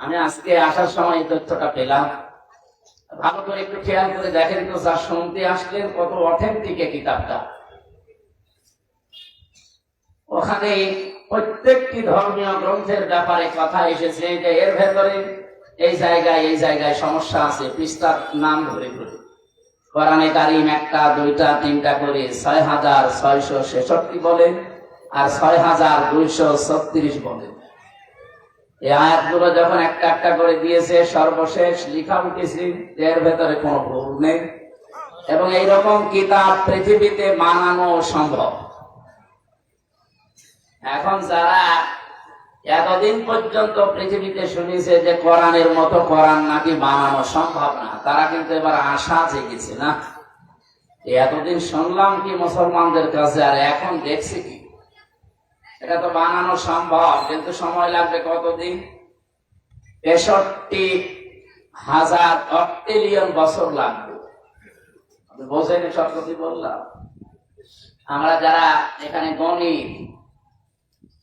আমি আজকে আসার সময় এই তথ্যটা পেলাম। ভালো করে একটু খেয়াল করে দেখেন তো, যা শুনতে আসলেন, কত অথেন্টিক কিতাবটা। ওখানে প্রত্যেকটি ধর্মীয় গ্রন্থের ব্যাপারে কথা এসেছে যে এর ভেতরে এই জায়গায় এই জায়গায় সমস্যা আছে, পৃষ্ঠার নাম ধরে ধরে কোরআনে কারিম একটা, দুইটা, তিনটা করে ছয় হাজার ছয়শো ছেষট্টি বলে, আর ছয় হাজার দুইশো ছত্রিশ বলে। এই আয়াতগুলো যখন একটা একটা করে দিয়েছে, সর্বশেষ লিখা উঠেছে, এর ভেতরে কোনো ভুল নেই। এবং এইরকম কিতাব পৃথিবীতে মানানো সম্ভব। এখন যারা এতদিন পর্যন্ত পৃথিবীতে শুনেছে যে কোরআনের মতো কোরআন নাকি বানানো সম্ভব না, তারা কিন্তু এবার আশা জেগেছে না। এতদিন শুনলাম কি মুসলমানদের কাছে, আর এখন দেখছি কি? এটা তো বানানো সম্ভব, কিন্তু সময় লাগবে কতদিন? তেষট্টি হাজার অক্টিলিয়ন বছর লাগবে। বোঝেন সব কথা বললাম? আমরা যারা এখানে গণিত,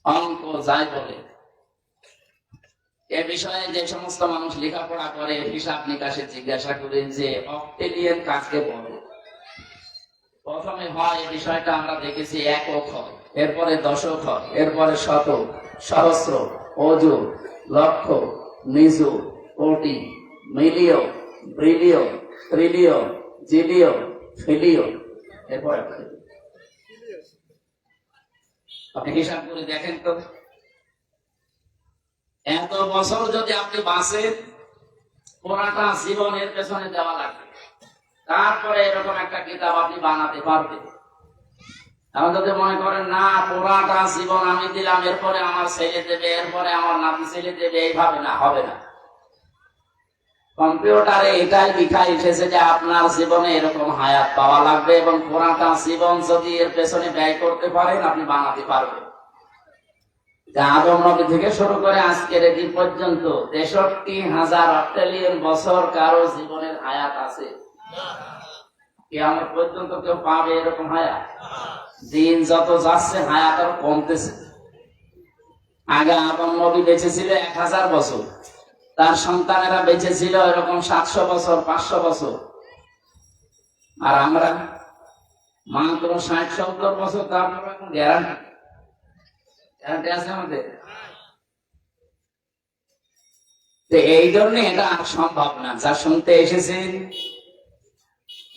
অঙ্ক, যাই বলে, এ বিষয়ে যে সমস্ত মানুষ লেখাপড়া করে, হিসাব নিকাশে জিজ্ঞাসা করে যে অক্টেলিয়ান কাকে বলে? প্রথমে হয় এই বিষয়টা আমরা দেখেছি একক হয় এরপরে দশক, এরপরে শত, সহস্র, অজু, লক্ষ, নিজু, কোটি, মিলিয়ন, ব্রিলিয়ন, ট্রিলিয়ন, জিলিয়ন ফিলিয়ন এরপরে আপনি হিসাব করে দেখেন তো এত বছর যদি আপনি বাঁচেন, পুরাটা জীবনের পেছনে দেওয়া লাগবে। তারপরে এরকম একটা কিতাব আপনি বানাতে পারবেন। এখন যদি মনে করেন, না, পুরাটা জীবন আমি দিলাম, এরপরে আমার ছেলে দেবে, এরপরে আমার নাতি ছেলে দেবে, এইভাবে না, হবে না। কম্পিউটারে এটাই লিখা এসেছে যে আপনার জীবনে এরকম হায়াত পাওয়া লাগবে এবং পুরাটা জীবন যদি এর পেছনে ব্যয় করতে পারেন, আপনি বানাতে পারবেন। আদম নবী থেকে শুরু করে আজকের দিন পর্যন্ত তেষট্টি হাজার অস্ট্রেলিয়ান বছর কারও জীবনের হায়াত আছে। কেমন পর্যন্ত কেউ পাবে এরকম হায়াত? দিন যত যাচ্ছে, হায়াত আর কমতেছে। আগে আদম নবী বেঁচে ছিল এক হাজার বছর। তার সন্তানেরা বেঁচে ছিল এরকম সাতশো বছর, পাঁচশো বছর। আর আমরা মাত্র ষাট, সত্তর বছর তারপর এখন গ্যারান্টি গ্যারান্টি আছে আমাদের? তো এই জন্য এটা সম্ভব না। যা শুনতে এসেছেন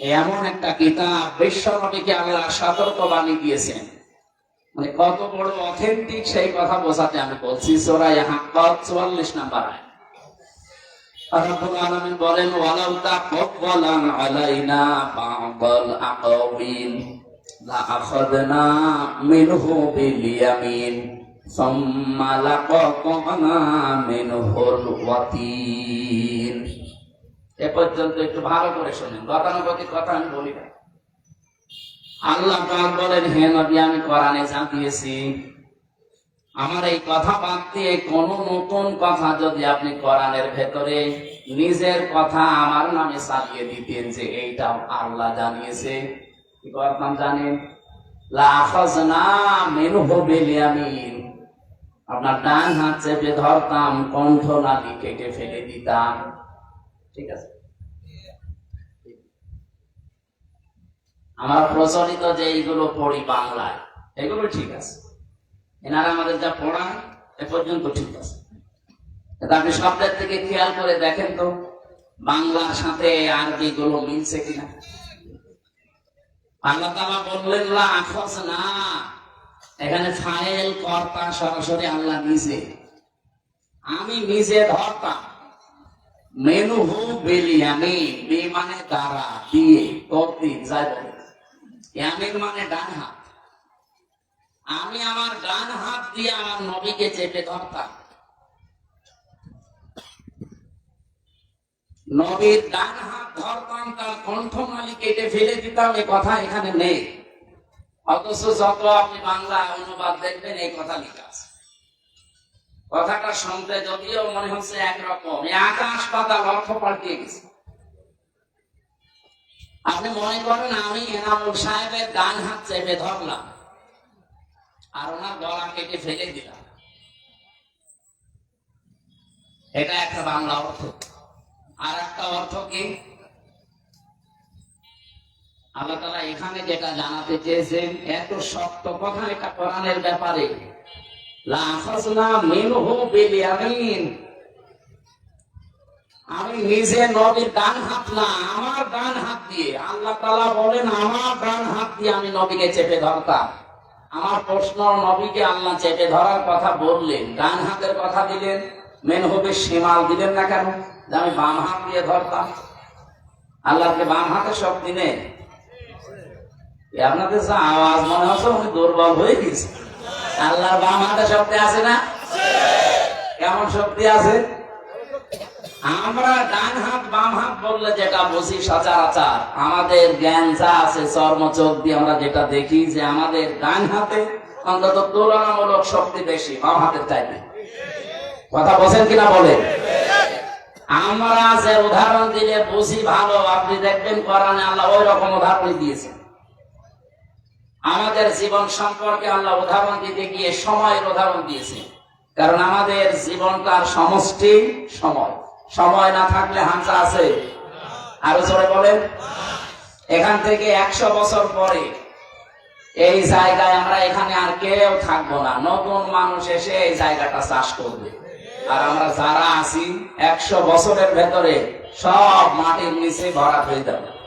এমন একটা কিতাব বিশ্ব নবীকে আল্লাহ সতর্কবাণী দিয়েছেন। মানে কত বড় অথেন্টিক সেই কথা বোঝাতে আমি বলছি সোরাই হাক্কাত চুয়াল্লিশ নাম্বার আয় বলেন এ পর্যন্ত একটু ভালো করে শুনেন। গতানুগতিক কথা আমি বলি না। আল্লাহ পাক বলেন, হে নবী, আমি কোরআনে যা দিয়েছি, আমার এই কথা বাদ দিয়ে কোন নতুন কথা যদি আপনি কোরআনের ভেতরে নিজের কথা আমার নামে চালিয়ে দিতেন যে এইটা আল্লাহ জানিয়েছে। কি করতাম জানেন? আপনার ডান হাত চেপে ধরতাম, কণ্ঠ নালি কেটে ফেলে দিতাম। ঠিক আছে? আমার প্রচলিত যে এইগুলো পড়ি বাংলায়, এগুলো ঠিক আছে। এনারা আমাদের যা পড়ান, এ পর্যন্ত ঠিক আছে। আপনি শব্দের থেকে খেয়াল করে দেখেন তো, বাংলার সাথে আরবি গুলো মিলছে কিনা। আল্লাহ তালা বললেন, লা আখজ না এখানে ফাইল কর্তা সরাসরি আল্লাহ নিজে। আমি নিজে ধরতাম। মেনু হু বেলি আমি বে মানে দ্বারা দিয়ে তদ্দিন যাই বলে। ইয়ামিন মানে ডান হাত। আমি আমার ডান হাত দিয়ে আমার নবীকে চেপে ধরতাম। নবীর ডান হাত ধরতাম, তার কণ্ঠমালি কেটে ফেলে দিতাম, এ কথা এখানে নেই। অথচ যত আপনি বাংলা অনুবাদ দেখবেন, এই কথা লেখা আছে। কথাটা শুনতে যদিও মনে হচ্ছে একরকম। আকাশ পাতাল অর্থ পাল্টিয়ে গেছে। আপনি মনে করেন আমি এনামুল সাহেবের ডান হাত চেপে ধরলাম আর ওনার গলা কেটে ফেলে দিলাম। এটা একটা বাংলা অর্থ। আর একটা অর্থ কি? আল্লাহ তালা এখানে যেটা জানাতে চেয়েছেন, এত শক্ত কথা এটা কোরআনের ব্যাপারে। আমি নিজে নবীর ডান হাত না, আমার ডান হাত দিয়ে। আল্লাহ বলেন, আমার ডান হাত দিয়ে আমি নবীকে চেপে ধরতাম। আমার প্রশ্ন, নবীকে আল্লাহ চেপে ধরার কথা বললেন, ডান হাতের কথা দিলেন মেন হবে সীমাল দিলেন না কেন? যে আমি বাম হাত দিয়ে ধরতাম। আল্লাহকে বাম হাতে শক্তি নেই আপনাদের আওয়াজ, মনে হচ্ছে দুর্বল হয়ে গেছে। আল্লাহর বাম হাতে শক্তি আছে না? কেমন শক্তি আছে? আমরা ডান হাত, বাম হাত বললে যেটা বুঝি সচরাচর। আমাদের জ্ঞান যা আছে, চর্ম, চোখ দিয়ে আমরা যেটা দেখি যে আমাদের ডান হাতে অন্তত তুলনামূলক শক্তি বেশি, বাম হাতের চাইতে। কথা বলছেন কিনা বলে আমরা যে উদাহরণ দিলে বুঝি ভালো, আপনি দেখবেন কোরআনে আল্লাহ ওই রকম উদাহরণ দিয়েছেন। আমাদের জীবন সম্পর্কে আল্লাহ উদাহরণ দিতে গিয়ে সময়ের উদাহরণ দিয়েছে। কারণ আমাদের জীবনটার সমষ্টি সময়। সময় না থাকলে হামসা আছে? আরও জোরে বলেন। এখান থেকে একশো বছর পরে এই জায়গায় আমরা এখানে আর কেউ থাকব না। নতুন মানুষ এসে এই জায়গাটা চাষ করবে। আর আমরা যারা আছি, একশো বছরের ভেতরে সব মাটির নিচে ভরা হয়ে যাবে।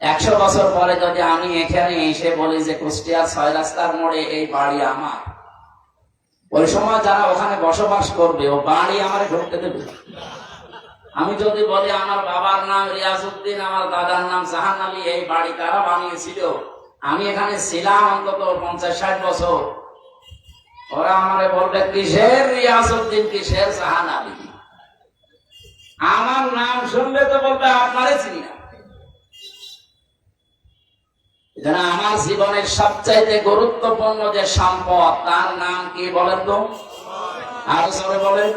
একশো বছর পরে যদি আমি এখানে এসে বলি যে কুষ্টিয়া ছয় রাস্তার মোড়ে এই বাড়ি আমার, ওই সময় যারা ওখানে বসবাস করবে, ও বাড়ি আমার ঢুকতে দেবে। আমি যদি বলি আমার বাবার নাম রিয়াজউদ্দিন, আমার দাদার নাম জাহান আলী, এই বাড়ি তারা বানিয়েছিল? আমি এখানে ছিলাম অন্তত পঞ্চাশ ষাট বছর। ওরা আমারে বলবে, কিসের রিয়াজউদ্দিন, কিসের জাহান আলী? আমার নাম শুনলে তো বলবে, আপনারে চিনি না। এজন্য আমার জীবনের সবচাইতে গুরুত্বপূর্ণ যে সম্পদ, তার নাম কি বলেন তো? আরও বলেন।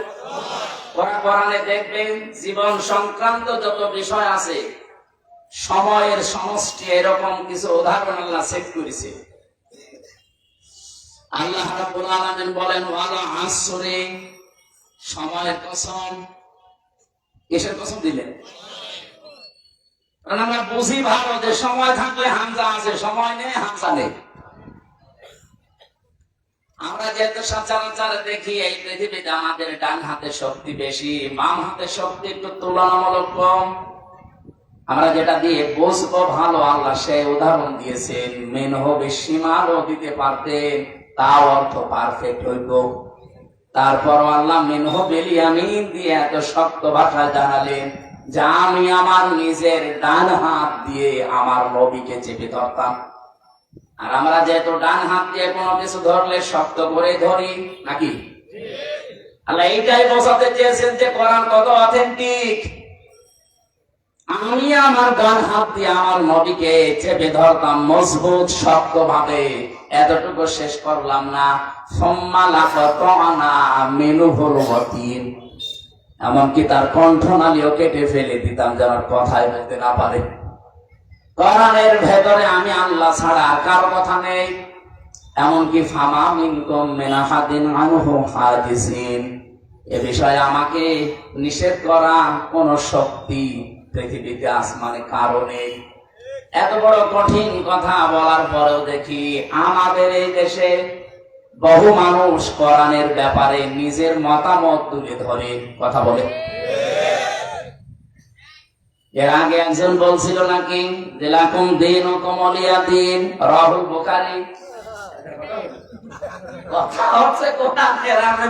দেখবেন, জীবন সংক্রান্ত যত বিষয় আছে, সময়ের সমষ্টি এরকম কিছু উদাহরণ আল্লাহ সেট করেছে। আল্লাহ বলেন সময়ের কসম। কিসের কসম দিলেন? আমরা বুঝি সময় থাকলে হামজা আছে, সময় নেই, হামজা নেই। আমরা যেহেতু সচরাচর দেখি, এই পৃথিবীতে আমাদের ডান হাতে শক্তি বেশি হাতে শক্তি একটু তুলনামূলক কম। আমরা যেটা দিয়ে বুঝব ভালো, আল্লাহ সেই উদাহরণ দিয়েছেন, মেন হবে সীমারও দিতে পারতেন তাও অর্থ পারফেক্ট হইত তারপর আল্লাহ মেনহ বেলিয়ামিন দিয়ে এত শক্ত ভাষায় জানালেন। যে আমি আমার নিজের ডান হাত দিয়ে আমার নবীকে চেপে ধরতাম। আর আমরা যেহেতু ডান হাত দিয়ে কোনো কিছু ধরলে শক্ত করে ধরি, নাকি? এইটাই বোঝাতে চেয়েছেন যে কত অথেন্টিক আমি আমার ডান হাত দিয়ে আমার নবীকে চেপে ধরতাম মজবুত শক্ত ভাবে এতটুকু শেষ করলাম না। সম্মা লাফানা মেনু হল এমনকি তার কণ্ঠনালীও কেটে ফেলে দিতাম যেন কথাই বলতে না পারে। কোরআনের ভেতরে আমি আল্লাহ ছাড়া আর কারও কথা নেই। এমনকি ফামা মিনকুম মিনাহাদিন আনহু হাদিসিন। এ বিষয়ে আমাকে নিষেধ করা কোন শক্তি পৃথিবীতে আসমানে কারও নেই। এত বড় কঠিন কথা বলার পরেও দেখি আমাদের এই দেশে বহু মানুষ কোরআনের ব্যাপারে নিজের মতামত তুলে ধরে কথা বলে। এর আগে একজন বলছিল নাকি, দিলাকুম দিন ও কমলিয়া দিন রাহুল বোকারি কথা হচ্ছে কোরআনের, আপনি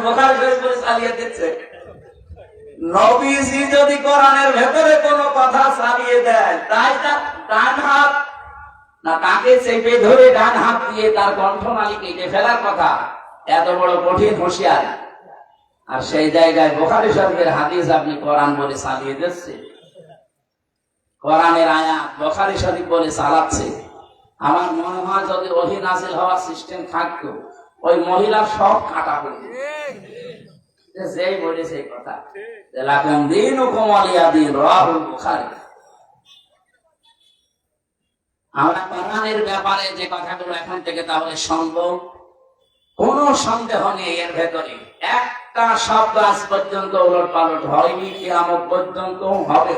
যদি কোরআনের ভেতরে কোনো কথা চালিয়ে দেয়, তাই তার হাত না তাকে চেপে ধরে ডান হাত দিয়ে তার কণ্ঠনালী কেটে ফেলার কথা? এত বড় কঠিন হুঁশিয়ার। আর সেই জায়গায় বোখারি শরীফের হাদিস আপনি কোরআন বলে চালিয়ে দিচ্ছে। কোরআনের আয়াত বোখারি শরীফ বলে চালাচ্ছে। আমার মনে হয় যদি ওহি নাজিল হওয়ার সিস্টেম থাকতো, ওই মহিলার সব কাটা পড়ে যেত। যে যেই বলে সেই কথা। দিন ও কমালিয়া দিন রাহুল বুখারী। আমরা কোরআনের ব্যাপারে যে কথাগুলো এখন থেকে তাহলে শুনব, কোন সন্দেহ নেই এর ভেতরে। একটা শব্দ আজ পর্যন্ত ওলট পালট হয়নি, কিয়ামত পর্যন্ত হবে।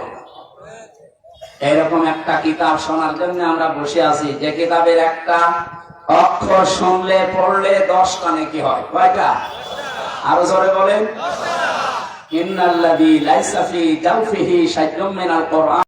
এরকম একটা কিতাব শোনার জন্য আমরা বসে আছি। যে কিতাবের একটা অক্ষর শুনলে, পড়লে দশটা নাকি হয়। কয়টা? আরও জোরে বলেন। ইন্নাল্লাযী লাইসা ফি জাওফিহি মিনাল কোরআন।